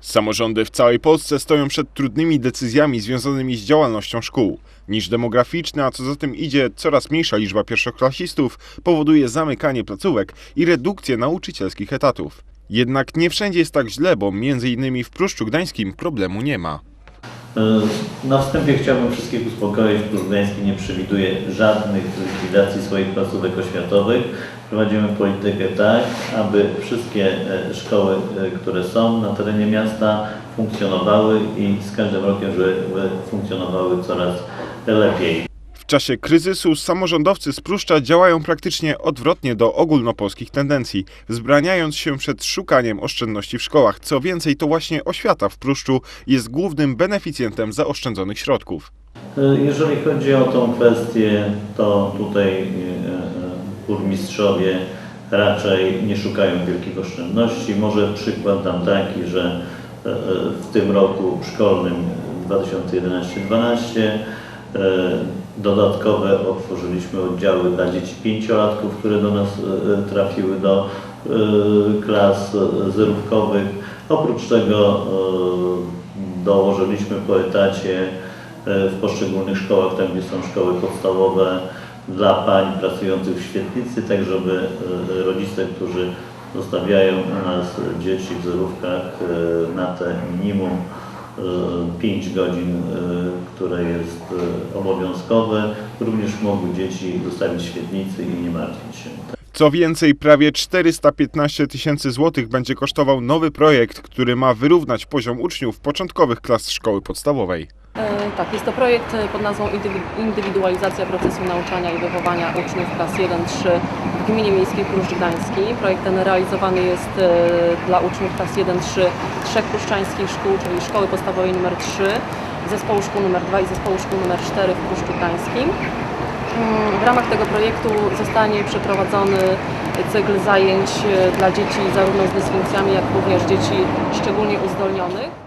Samorządy w całej Polsce stoją przed trudnymi decyzjami związanymi z działalnością szkół. Niż demograficzna, a co za tym idzie coraz mniejsza liczba pierwszoklasistów, powoduje zamykanie placówek i redukcję nauczycielskich etatów. Jednak nie wszędzie jest tak źle, bo innymi w Pruszczu Gdańskim problemu nie ma. E, Na wstępie chciałbym wszystkich uspokoić. Klub Gdański nie przewiduje żadnych likwidacji swoich placówek oświatowych. Prowadzimy politykę tak, aby wszystkie e, szkoły, e, które są na terenie miasta funkcjonowały i z każdym rokiem, żeby funkcjonowały coraz lepiej. W czasie kryzysu samorządowcy z Pruszcza działają praktycznie odwrotnie do ogólnopolskich tendencji, wzbraniając się przed szukaniem oszczędności w szkołach. Co więcej, to właśnie oświata w Pruszczu jest głównym beneficjentem zaoszczędzonych środków. E, Jeżeli chodzi o tą kwestię, to tutaj e, e, burmistrzowie raczej nie szukają wielkich oszczędności. Może przykład dam taki, że e, w tym roku szkolnym 2011-2012 e, dodatkowe otworzyliśmy oddziały dla dzieci pięciolatków, które do nas e, trafiły do klas zerówkowych. Oprócz tego dołożyliśmy po etacie w poszczególnych szkołach, tam gdzie są szkoły podstawowe, dla pań pracujących w świetlicy, tak żeby e, rodzice, którzy zostawiają u nas dzieci w zerówkach e, na te minimum 5 godzin, e, które jest obowiązkowe, również mogły dzieci zostawić w świetlicy i nie martwić się. Co więcej, prawie 415 tysięcy złotych będzie kosztował nowy projekt, który ma wyrównać poziom uczniów początkowych klas szkoły podstawowej. Tak, jest to projekt pod nazwą Indywi- Indywidualizacja procesu nauczania i wychowania uczniów klas 1-3 w Gminie Miejskiej Pruszcz Gdański. Projekt ten realizowany jest e, dla uczniów klas 1-3 trzech pruszczańskich szkół, czyli Szkoły Podstawowej nr 3, Zespołu Szkół nr 2 i Zespołu Szkół nr 4 w Pruszczu Gdańskim. Mm, W ramach tego projektu zostanie przeprowadzony cykl zajęć e, dla dzieci zarówno z dysfunkcjami, jak również dzieci szczególnie uzdolnionych.